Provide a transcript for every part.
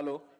Hello.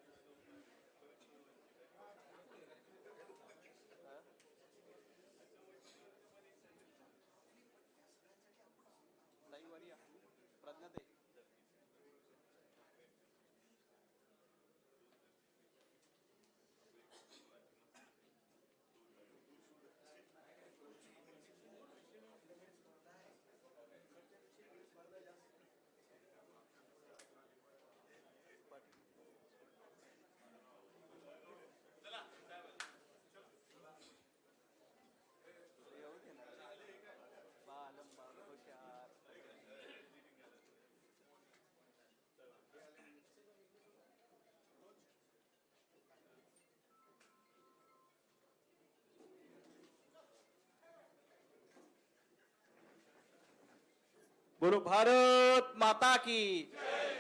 गुरु भारत माता की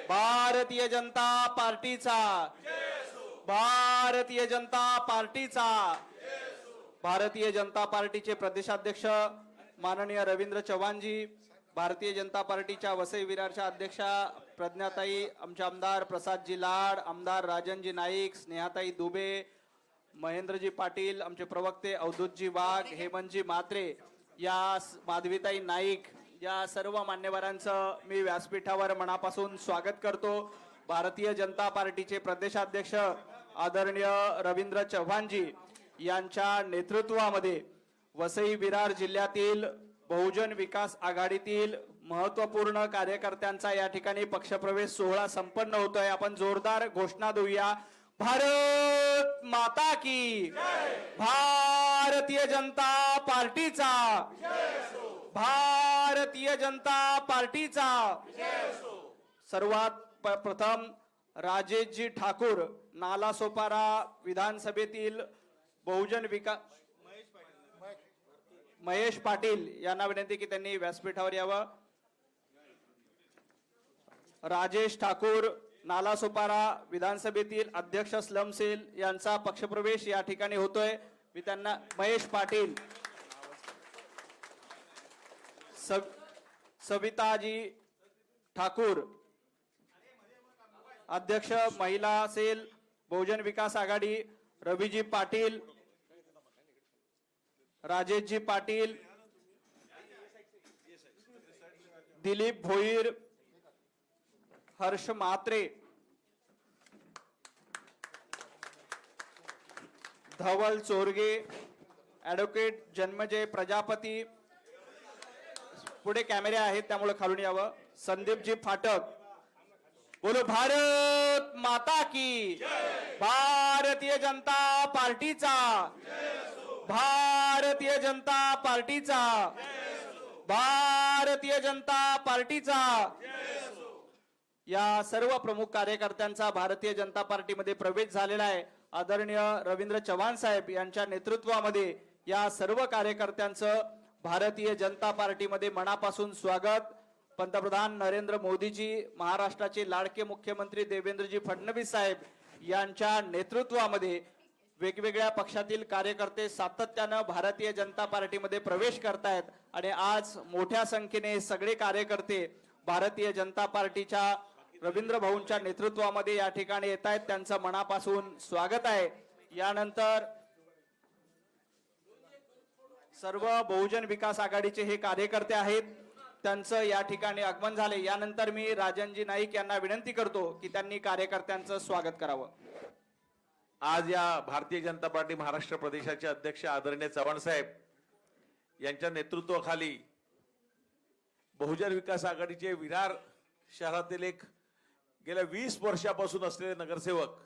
भारतीय जनता पार्टीचा भारतीय जनता पार्टीचा भारतीय जनता पार्टीचे प्रदेशाध्यक्ष माननीय रवींद्र चव्हाणजी भारतीय जनता पार्टीच्या वसई विरारच्या अध्यक्षा प्रज्ञाताई आमचे आमदार प्रसादजी लाड आमदार राजनजी नाईक स्नेहाताई दुबे महेंद्रजी पाटील आमचे प्रवक्ते अवधूतजी वाघ हेमंतजी म्हात्रे या माधवीताई नाईक या सर्व मान्यवरांचं मी व्यासपीठावर मनापासून स्वागत करतो. भारतीय जनता पार्टीचे प्रदेशाध्यक्ष आदरणीय रवींद्र चव्हाणजी यांच्या नेतृत्वामध्ये वसई विरार जिल्ह्यातील बहुजन विकास आघाडीतील महत्त्वपूर्ण कार्यकर्त्यांचा या ठिकाणी पक्षप्रवेश सोहळा संपन्न होतोय. आपण जोरदार घोषणा देऊया. भारत माता की भारतीय जनता पार्टीचा. भारतीय जनता पार्टीचा. सर्वात प्रथम राजेशजी ठाकूर नालासोपारा विधानसभेतील बहुजन विकास महेश पाटील यांना विनंती की त्यांनी व्यासपीठावर यावं. राजेश ठाकूर नालासोपारा विधानसभेतील अध्यक्ष स्लम सेल यांचा पक्षप्रवेश या ठिकाणी होतोय. मी त्यांना महेश पाटील सव- सविताजी ठाकूर अध्यक्ष महिला सेल बहुजन विकास आघाडी रवीजी पाटील राजेशजी पाटील दिलीप भोईर हर्ष म्हात्रे धवल चोरगे ॲडव्होकेट जन्मजय प्रजापती पुढे कॅमेरे आहेत त्यामुळे खालून यावं. संदीपजी फाटक. बोलो भारत माता की भारतीय जनता पार्टीचा. भारतीय जनता पार्टीचा. भारतीय जनता पार्टीचा. या सर्व प्रमुख कार्यकर्त्यांचा भारतीय जनता पार्टीमध्ये प्रवेश झालेला आहे. आदरणीय रवींद्र चव्हाण साहेब यांच्या नेतृत्वामध्ये या सर्व कार्यकर्त्यांचं भारतीय जनता पार्टीमध्ये मनापासून स्वागत. पंतप्रधान नरेंद्र मोदीजी महाराष्ट्राचे लाडके मुख्यमंत्री देवेंद्रजी फडणवीस साहेब यांच्या नेतृत्वामध्ये वेगवेगळ्या पक्षातील कार्यकर्ते सातत्यानं भारतीय जनता पार्टीमध्ये प्रवेश करतायत आणि आज मोठ्या संख्येने सगळे कार्यकर्ते भारतीय जनता पार्टीच्या रवींद्र भाऊंच्या नेतृत्वामध्ये या ठिकाणी येत आहेत त्यांचं मनापासून स्वागत आहे. यानंतर सर्व बहुजन विकास आघाडीचे हे कार्यकर्ते आहेत. त्यांचं या ठिकाणी आगमन झाले. यानंतर मी राजनजी नाईक यांना विनंती करतो की त्यांनी कार्यकर्त्यांचं स्वागत करावं. आज या भारतीय जनता पार्टी महाराष्ट्र प्रदेशाचे अध्यक्ष आदरणीय चव्हाण साहेब यांच्या नेतृत्वाखाली बहुजन विकास आघाडीचे विरार शहरातील एक गेल्या वीस वर्षापासून असलेले नगरसेवक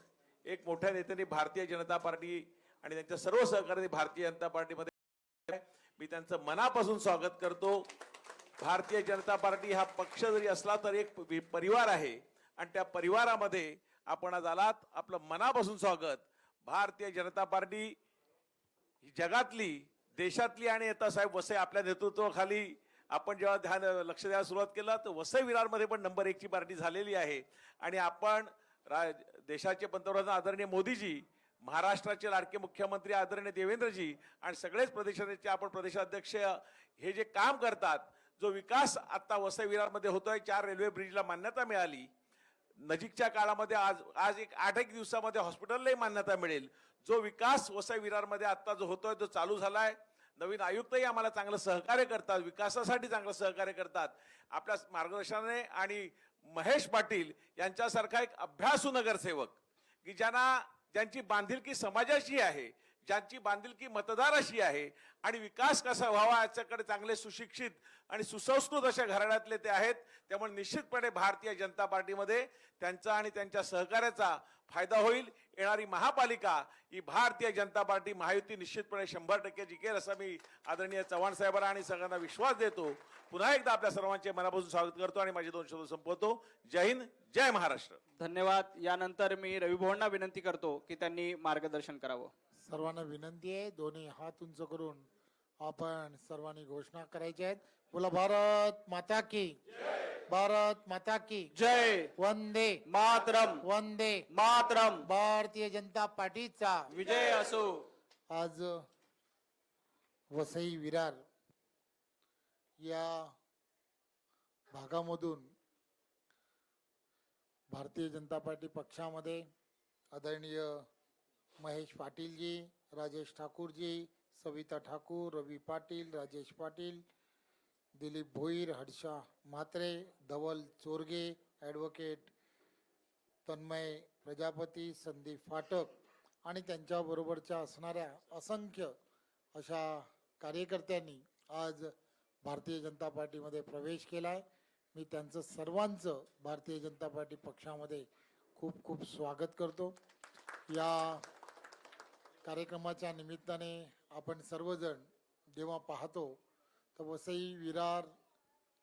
एक मोठ्या नेत्यांनी भारतीय जनता पार्टी आणि त्यांच्या सर्व सहकार्यांनी भारतीय जनता पार्टीमध्ये मी त्यांचं मनापासून स्वागत करतो. भारतीय जनता पार्टी हा पक्ष जरी असला तरी एक परिवार आहे. आणि त्या परिवारामध्ये आपण आज आलात. आपलं मनापासून स्वागत. भारतीय जनता पार्टी ही जगातली देशातली आणि आता साहेब वसई आपल्या नेतृत्वाखाली आपण जेव्हा ध्यान लक्ष द्यायला सुरुवात केलं तर वसई विरारमध्ये पण नंबर एकची पार्टी झालेली आहे. आणि आपण रा देशाचे पंतप्रधान आदरणीय मोदीजी महाराष्ट्राचे लाडके मुख्यमंत्री आदरणीय देवेंद्रजी आणि सगळेच प्रदेशाचे आपण प्रदेशाध्यक्ष हे जे काम करतात जो विकास आत्ता वसई विरारमध्ये होतोय चार रेल्वे ब्रिजला मान्यता मिळाली. नजीकच्या काळामध्ये आज आज एक आठ एक दिवसामध्ये हॉस्पिटललाही मान्यता मिळेल. जो विकास वसई विरारमध्ये आत्ता जो होतोय तो चालू झालाय. नवीन आयुक्तही आम्हाला चांगलं सहकार्य करतात विकासासाठी चांगलं सहकार्य करतात. आपल्या मार्गदर्शनाने आणि महेश पाटील यांच्यासारखा एक अभ्यासू नगरसेवक की ज्यांना त्यांची बांधिलकी समाजाशी आहे ज्यांची बांधिलकी मतदार अशी आहे आणि विकास कसा व्हावा याच्याकडे चांगले सुशिक्षित आणि सुसंस्कृत अशा घराण्यातले ते आहेत त्यामुळे निश्चितपणे भारतीय जनता पार्टीमध्ये त्यांचा आणि त्यांच्या सहकार्याचा फायदा होईल. येणारी महापालिका ही भारतीय जनता पार्टी महायुती निश्चितपणे शंभर टक्के जिकेल असा मी आदरणीय चव्हाण साहेबांना आणि सगळ्यांना विश्वास देतो. पुन्हा एकदा आपल्या सर्वांचे मनापासून स्वागत करतो आणि माझे दोन शब्द संपवतो. जय हिंद जय महाराष्ट्र. धन्यवाद. यानंतर मी रविभवांना विनंती करतो की त्यांनी मार्गदर्शन करावं. सर्वांना विनंती आहे. दोन्ही हात उंच करून आपण सर्वांनी घोषणा करायची आहेत. बोला भारत माता की. भारत माता की. जय. वंदे. मातरम. वंदे. मातरम. भारतीय जनता पार्टीचा. विजय असो. आज वसई विरार या भागामधून भारतीय जनता पार्टी पक्षामध्ये आदरणीय महेश पाटीलजी राजेश ठाकूरजी सविता ठाकूर रवी पाटील राजेश पाटील दिलीप भोईर हर्षा म्हात्रे धवल चोरगे ॲडव्होकेट तन्मय प्रजापती संदीप फाटक आणि त्यांच्याबरोबरच्या असणाऱ्या असंख्य अशा कार्यकर्त्यांनी आज भारतीय जनता पार्टीमध्ये प्रवेश केला आहे मी त्यांचं सर्वांचं भारतीय जनता पार्टी पक्षामध्ये खूप खूप स्वागत करतो. या कार्यक्रमाच्या निमित्ताने आपण सर्वजण जेव्हा पाहतो तर वसई विरार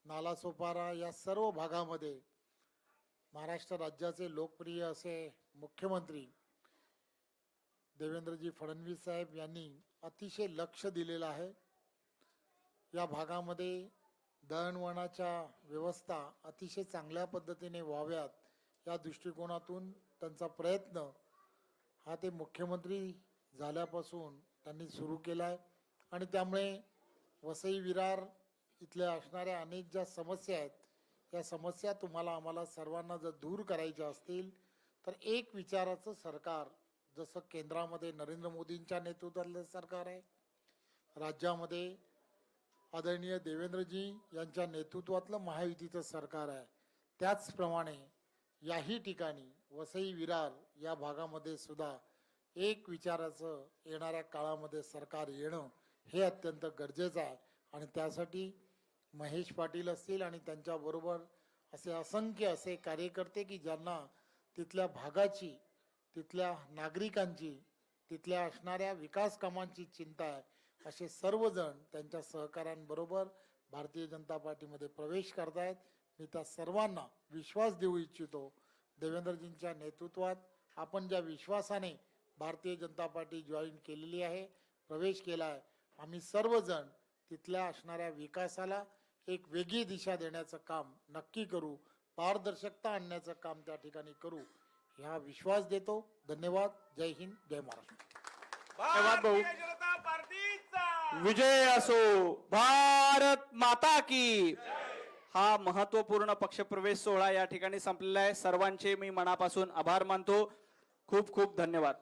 नालासोपारा या सर्व भागामध्ये महाराष्ट्र राज्याचे लोकप्रिय असे मुख्यमंत्री देवेंद्रजी फडणवीस साहेब यांनी अतिशय लक्ष दिलेलं आहे. या भागामध्ये दळणवळणाच्या व्यवस्था अतिशय चांगल्या पद्धतीने व्हाव्यात या दृष्टिकोनातून त्यांचा प्रयत्न हा ते मुख्यमंत्री झाल्यापासून त्यांनी सुरू केला आहे आणि त्यामुळे वसई विरार इथल्या असणाऱ्या अनेक ज्या समस्या आहेत या समस्या तुम्हाला आम्हाला सर्वांना जर दूर करायच्या असतील तर एक विचाराचं सरकार जसं केंद्रामध्ये नरेंद्र मोदींच्या नेतृत्वातलं सरकार आहे राज्यामध्ये आदरणीय देवेंद्रजी यांच्या नेतृत्वातलं महायुतीचं सरकार आहे त्याचप्रमाणे याही ठिकाणी वसई विरार या भागामध्ये सुद्धा एक विचाराचं येणाऱ्या काळामध्ये सरकार येणं हे अत्यंत गरजेचं आहे. आणि त्यासाठी महेश पाटील असतील आणि त्यांच्याबरोबर असे असंख्य असे कार्यकर्ते की ज्यांना तिथल्या भागाची तिथल्या नागरिकांची तिथल्या असणाऱ्या विकास कामांची चिंता आहे असे सर्वजण त्यांच्या सहकाऱ्यांबरोबर भारतीय जनता पार्टीमध्ये प्रवेश करतायत. मी त्या सर्वांना विश्वास देऊ इच्छितो. देवेंद्रजींच्या नेतृत्वात आपण ज्या विश्वासाने भारतीय जनता पार्टी जॉईन केलेली आहे प्रवेश केला आहे. आम्ही सर्वजण तिथल्या असणाऱ्या विकासाला एक वेगळी दिशा देण्याचं काम नक्की करू पारदर्शकता आणण्याचं काम त्या ठिकाणी करू ह्या विश्वास देतो. धन्यवाद. जय हिंद जय महाराष्ट्र. धन्यवाद भाऊ. भारतीय जनता पार्टीचा. विजय असो भारत माता की. हा महत्त्वपूर्ण पक्षप्रवेश सोहळा या ठिकाणी संपलेला आहे. सर्वांचे मी मनापासून आभार मानतो. खूप खूप धन्यवाद.